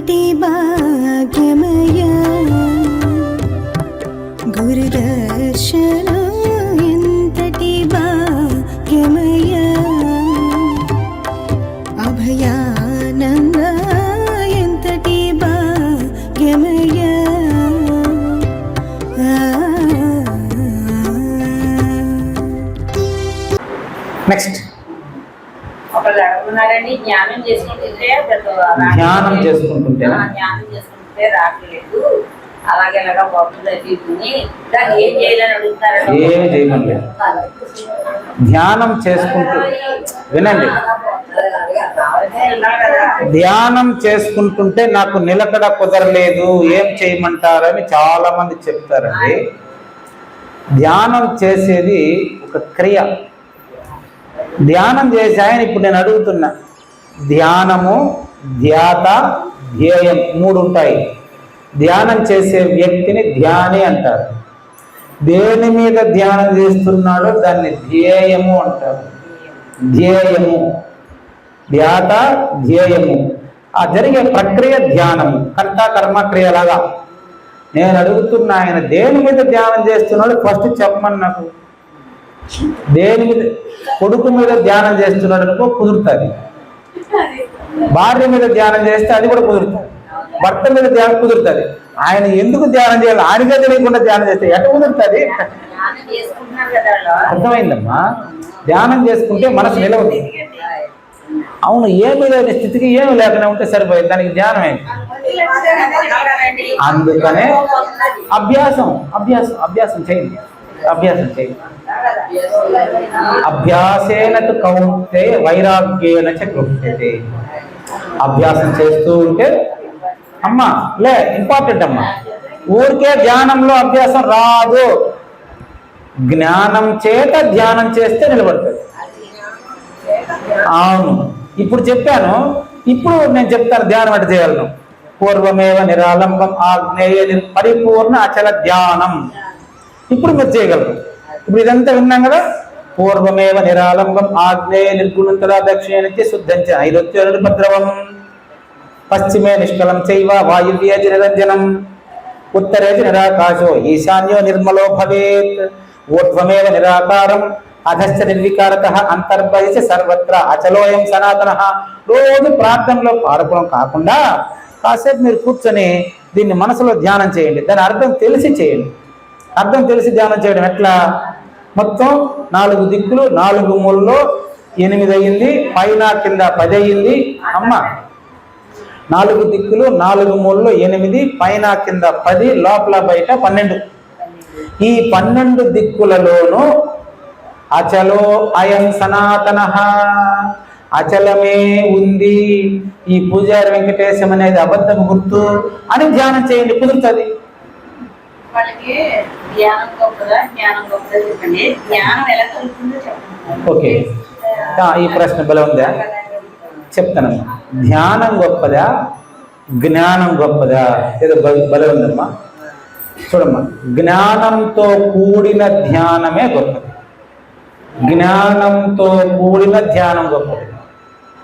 ఏటి భాగ్యమయా గురుదర్శనం ఎంతటి భాగ్యమయా అభయానంద ఎంతటి భాగ్యమయా నెక్స్ట్ అడుగుతున్నారండి జ్ఞానం చేసుకుంటుంటే అసలు రా- ధ్యానం చేసుకుంటుంటేనా? ఆ, జ్ఞానం చేసుకుంటే రావట్లేదు. అలాగే ఇలాగా బాబులు తీసుకుని దాన్ని ఏం చేయాలని అడుగుతారు ఏమి ధ్యానం చేసుకుంటూ వినండి. ధ్యానం చేసుకుంటుంటే నాకు నిలకడ కుదరలేదు. ఏం చేయమంటారని చాలా మంది చెప్తారండి. ధ్యానం చేసేది ఒక క్రియ. ధ్యానం చేసి ఆయన ఇప్పుడు నేను అడుగుతున్నా. ధ్యానము ధ్యాత ధ్యేయం మూడు ఉంటాయి. ధ్యానం చేసే వ్యక్తిని ధ్యాని అంటారు. దేని మీద ధ్యానం చేస్తున్నాడో దాన్ని ధ్యేయము అంటారు. ధ్యేయము. ధ్యాత ధ్యేయము. ఆ జరిగే ప్రక్రియ ధ్యానము. కర్త కర్మ క్రియలాగా నేను అడుగుతున్నా ఆయన దేని మీద ధ్యానం చేస్తున్నాడు ఫస్ట్ చెప్పమని నాకు. దేని మీద కొడుకు మీద ధ్యానం చేస్తున్నాడు అనుకో కుదురుతుంది. భార్య మీద ధ్యానం చేస్తే అది కూడా కుదురుతుంది. భర్త మీద ధ్యానం కుదురుతుంది. ఆయన ఎందుకు ధ్యానం చేయాలి? ఆయనకే తెలియకుండా ధ్యానం చేస్తే ఎట కుదురుతుంది? అర్థమైందమ్మా. ధ్యానం చేసుకుంటే మనసు నిలవదు. అవును ఏమి లేని స్థితికి ఏమి లేకుండా ఉంటే సరిపోయింది. దానికి ధ్యానం ఏంటి? అందుకనే అభ్యాసం అభ్యాసం అభ్యాసం చేయండి. అభ్యాసం చేయండి. అభ్యాసేన కౌంటే వైరాగ్యేన చ అభ్యాసం చేస్తూ ఉంటే అమ్మా లే ఇంపార్టెంట్ అమ్మా. ఊరికే ధ్యానంలో అభ్యాసం రాదు. జ్ఞానం చేత ధ్యానం చేస్తే నిలబడుతుంది అవును. ఇప్పుడు చెప్పాను. ఇప్పుడు నేను చెప్తాను ధ్యానం అంటే చేయగలను పూర్వమేవ నిరాలంబం ఆగ్నేయ పరిపూర్ణ అచల ధ్యానం. ఇప్పుడు మీరు చేయగలరు. ఇప్పుడు ఇదంతా విన్నాం కదా? పూర్వమేవ నిరాలంబం ఆగ్నేయ నిర్గుణం తదా దక్షిణ శుద్ధంచ ఐరత్య భద్రవం. పశ్చిమే నిష్కలం చైవ వాయువ్యేజ నిరంజనం ఉత్తరేజ నిరాకాశో ఈశాన్యో నిర్మలో భవేత్. ఊర్ధ్వమేవ నిరాకారం అధశ్చ నిర్వికారత అంతర్బహిష సర్వత్ర అచలోయం సనాతన. రోజు ప్రార్థనలో పాడుకోవడం కాకుండా కాసేపు మీరు కూర్చొని దీన్ని మనసులో ధ్యానం చేయండి. దాని అర్థం తెలిసి చేయండి. అర్థం తెలిసి ధ్యానం చేయడం ఎట్లా? మొత్తం నాలుగు దిక్కులు నాలుగు మూలలో ఎనిమిది అయ్యింది పైన కింద పది అయ్యింది అమ్మ నాలుగు దిక్కులు నాలుగు మూలలో ఎనిమిది పైన కింద పది లోపల బయట పన్నెండు. ఈ పన్నెండు దిక్కులలోనూ అచలో అయం సనాతన. అచలమే ఉంది. ఈ పూజారి వెంకటేశం అనేది అబద్ధం గుర్తు అని ధ్యానం చేయండి కుదురుతుంది. ధ్యానం గొప్పదా? జ్ఞానం గొప్పదా చెప్పండి. జ్ఞానం ఎలా కలుగుతుందో చెప్పండి. ఓకే. ఈ ప్రశ్న బలం ఉందా? చెప్తానమ్మా ధ్యానం గొప్పదా? జ్ఞానం గొప్పదా? ఏదో బలం ఉందమ్మా. చూడమ్మా. జ్ఞానంతో కూడిన ధ్యానమే గొప్పది. జ్ఞానంతో కూడిన ధ్యానం గొప్పది.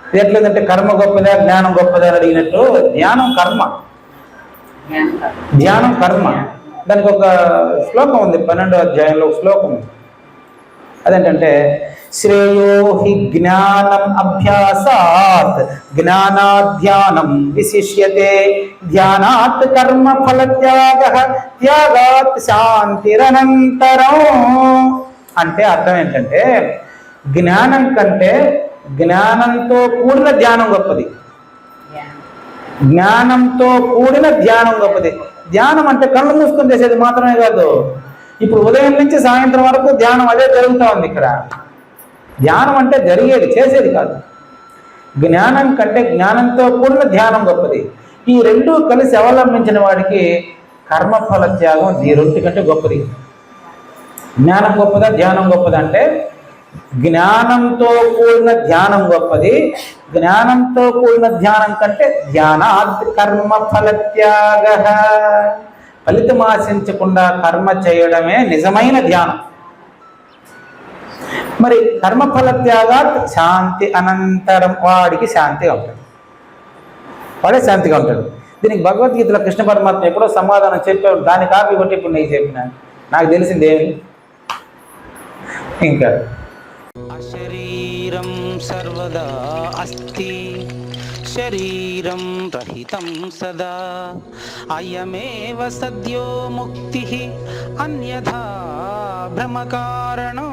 ఇది ఎట్లేదంటే కర్మ గొప్పదా జ్ఞానం గొప్పదా అని అడిగినట్టు ధ్యానం కర్మ. జ్ఞానం. ధ్యానం కర్మ. దానికి ఒక శ్లోకం ఉంది పన్నెండో అధ్యాయంలో ఒక శ్లోకం ఉంది. అదేంటంటే శ్రేయో హి జ్ఞానం అభ్యాసాత్ జ్ఞానాధ్యానం విశిష్యతే ధ్యానాత్ కర్మ ఫల త్యాగ త్యాగాత్ శాంతిరనంతరం. అంటే అర్థం ఏంటంటే జ్ఞానం కంటే జ్ఞానంతో కూడిన ధ్యానం గొప్పది. జ్ఞానం. జ్ఞానంతో కూడిన ధ్యానం గొప్పది. ధ్యానం అంటే కళ్ళు మూసుకొని చేసేది మాత్రమే కాదు. ఇప్పుడు ఉదయం నుంచి సాయంత్రం వరకు ధ్యానం అదే జరుగుతూ ఉంది ఇక్కడ. ధ్యానం అంటే జరిగేది చేసేది కాదు. జ్ఞానం కంటే జ్ఞానంతో కూడిన ధ్యానం గొప్పది. ఈ రెండు కలిసి అవలంబించిన వాడికి కర్మఫల త్యాగం ఈ రెండు కంటే గొప్పది. జ్ఞానం గొప్పదా ధ్యానం గొప్పదా అంటే జ్ఞానంతో కూడిన ధ్యానం గొప్పది. జ్ఞానంతో కూడిన ధ్యానం కంటే ధ్యానాద్ కర్మ ఫలత్యాగ. ఫలితం ఆశించకుండా కర్మ చేయడమే నిజమైన ధ్యానం. మరి కర్మఫల త్యాగాత్ శాంతి అనంతరం వాడికి శాంతిగా ఉంటాడు వాడే శాంతిగా ఉంటాడు. దీనికి భగవద్గీతలో కృష్ణ పరమాత్మ ఎప్పుడో సమాధానం చెప్పాడు. దాని కాపీ కొట్టి ఇప్పుడు నేను చెప్పిన నాకు తెలిసింది? ఏమి ఇంకా శరీరం సర్వదా అస్తి శరీరం రహితం సదా అయమేవ సద్యో ముక్తి అన్యథా భ్రమకారణం